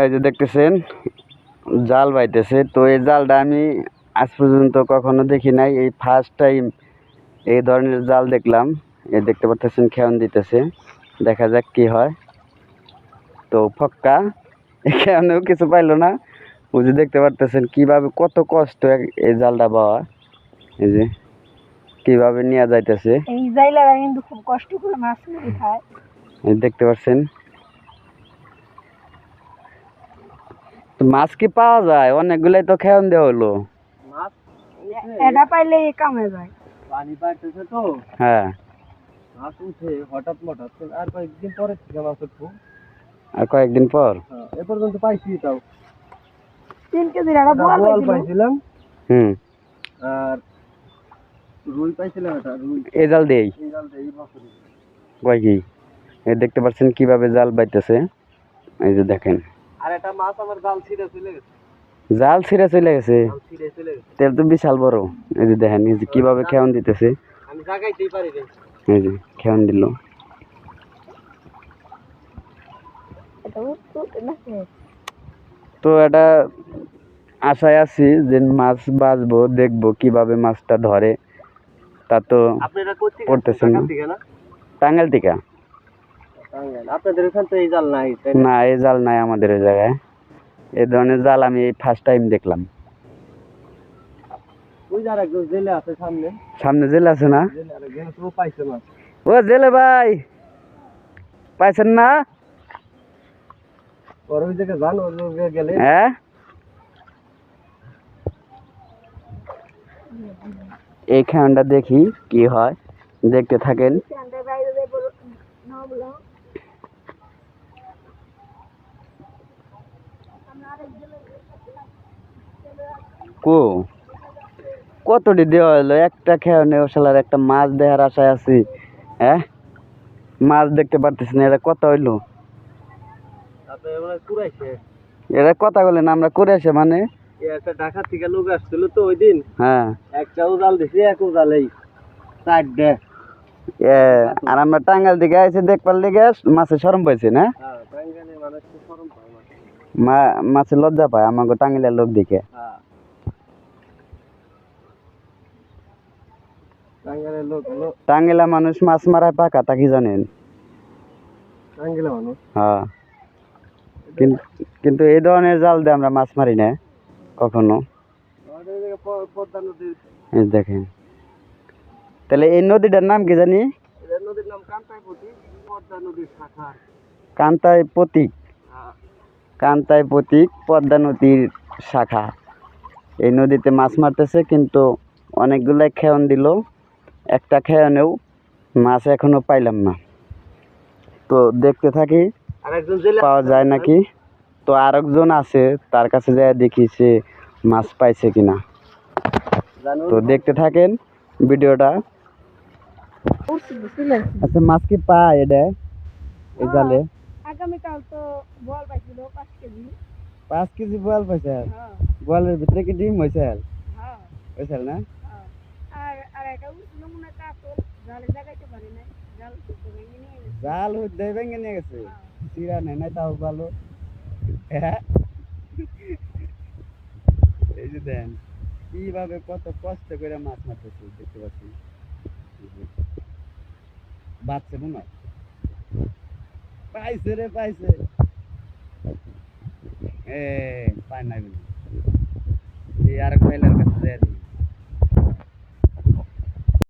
এই যে দেখতেছেন জাল বাইতেছে। তো এই জালটা আমি আজ পর্যন্ত কখনো দেখি নাই। এই ফার্স্ট টাইম এই ধরনের জাল দেখলাম। এই দেখতে পাচ্ছেন খেয়ন দিতেছে। দেখা যাক কি হয়। তো ফক্কা এখানেও কিছু পাইলো না। যে দেখতে পারতেছেন কীভাবে কত কষ্ট এই জালটা পাওয়া। এই যে কীভাবে নিয়ে যাইতেছে। এই জাইলারা কিন্তু খুব কষ্ট করে মাছ খায়। দেখতে পাচ্ছেন মাছ কি পাওয়া যায়? অনেকগুলাই তো খেয়ন দেওয়া হলো। মাছ? এটা পাইলে এই কামে যায়। পানি পাইতেছে তো। হ্যাঁ। মাছ উঠে হঠাৎ মঠাৎ তো আর কয়েকদিন পরে থেকে মাছ উঠবো। আর কয়েকদিন পর? হ্যাঁ এ পর্যন্ত পাইছি তাও। তিন কেজির একটা বোয়াল বোয়াল পাইছিল। পাইছিলাম। হুম। আর রুই পাইছিলাম এটা রুই। এই জাল দিয়েই? এই জালটা এই বছরই। কয় কি? এই দেখতে পাচ্ছেন কীভাবে জাল বাইতেছে। এই যে দেখেন। আর একটা মাছ আমার জাল ছিঁড়ে চলে গেছে। জাল ছিঁড়ে চলে গেছে? জাল ছিঁড়ে চলে গেছে। তেল তো বিশাল বড়। এই যে দেখেন এই যে কীভাবে খেয়ন দিতেছে। আমি জাগাইতেই পারি এই যে খেয়ন দিল। তো এটা আশায় আছি যে মাছ বাঁচবো দেখব কীভাবে মাছটা ধরে। তা তো পড়তেছেন না? টাঙ্গাইল থেকে টিকা আপনাদের ওখান তো এই জাল নাই না? এই জাল নাই আমাদের ওই জায়গায়। এই ধরনের জাল আমি ফার্স্ট টাইম দেখলাম। ওই যার একজন জেলে আছে সামনে। সামনে জেল আছে না? ও জেলে ভাই! পাইছেন না? পরে ওই জায়গায় যান ওই গেলে। হ্যাঁ? এই দেখি কি হয়। দেখতে থাকেন সেখানটায় বাইরে যাই বলো না বলো কো? কতটি দেওয়া হলো? একটা খেয়ানে ওসালার একটা মাছ দেখার আশায় আছি। হ্যাঁ? মাছ দেখতে পারতেছি না এটা কত হইল। এটা কথা বলেন আমরা করে আসে মানে একটা ঢাকা থেকে লোক আসছিল তো ওই দিন। হ্যাঁ। একটা উজাল দিছি এক উজালেই চারটে এ, আর আমরা টাঙ্গাল দিকে আইসে দেখবার লেগে মাছে সরম পাইছে না? হ্যাঁ মাছ লজ্জা পায় আমাকে টাঙ্গাইলের লোক দিকে হ্যাঁ। টাঙ্গাইলা মানুষ মাছ মারায় পাকা তা কি জানেন? মানুষ? হ্যাঁ। কিন- কিন্তু এই ধরনের জাল দিয়ে আমরা মাছ মারি না কখনো। দেখেন। তাহলে এই নদীটার নাম কি জানি? কান্তাই প্রতীক কান্তাই প্রতীক পদ্মা নদীর শাখা। এই নদীতে মাছ মারতেছে কিন্তু অনেকগুলাই খেয়ন দিল। একটা খেয়নেও মাছ এখনও পাইলাম না। তো দেখতে থাকি আর একজন জেলে পাওয়া যায় নাকি? তো আরেকজন আছে তার কাছে যায় দেখি সে মাছ পাইছে কিনা। তো দেখতে থাকেন ভিডিওটা। আচ্ছা মাছ কি পায় এটা? এই জালে? আগামীকাল তো বল পাইছিল পাঁচ কেজি। পাঁচ কেজি বোয়াল পাইছে? হ্যাঁ। বোয়ালের ভিতরে কি ডিম হয়েছে হ্যাঁ। হয়েছে না হ্যাঁ। আর আর একটা উঠছিল মনে হয় কাতল জালে গেছে হইতে ভেঙে নিয়ে গেছে। চিরা নেই নাই তাও ভালো। হ্যাঁ। এই যে দেন কীভাবে কত কষ্ট করে মাছ মারতেছে দেখতে পাচ্ছি। বাচ্চা মনে হয়। পাইছে রে পাইছে। এ পায় বলে এই আর ফাইলার কাছে যায়।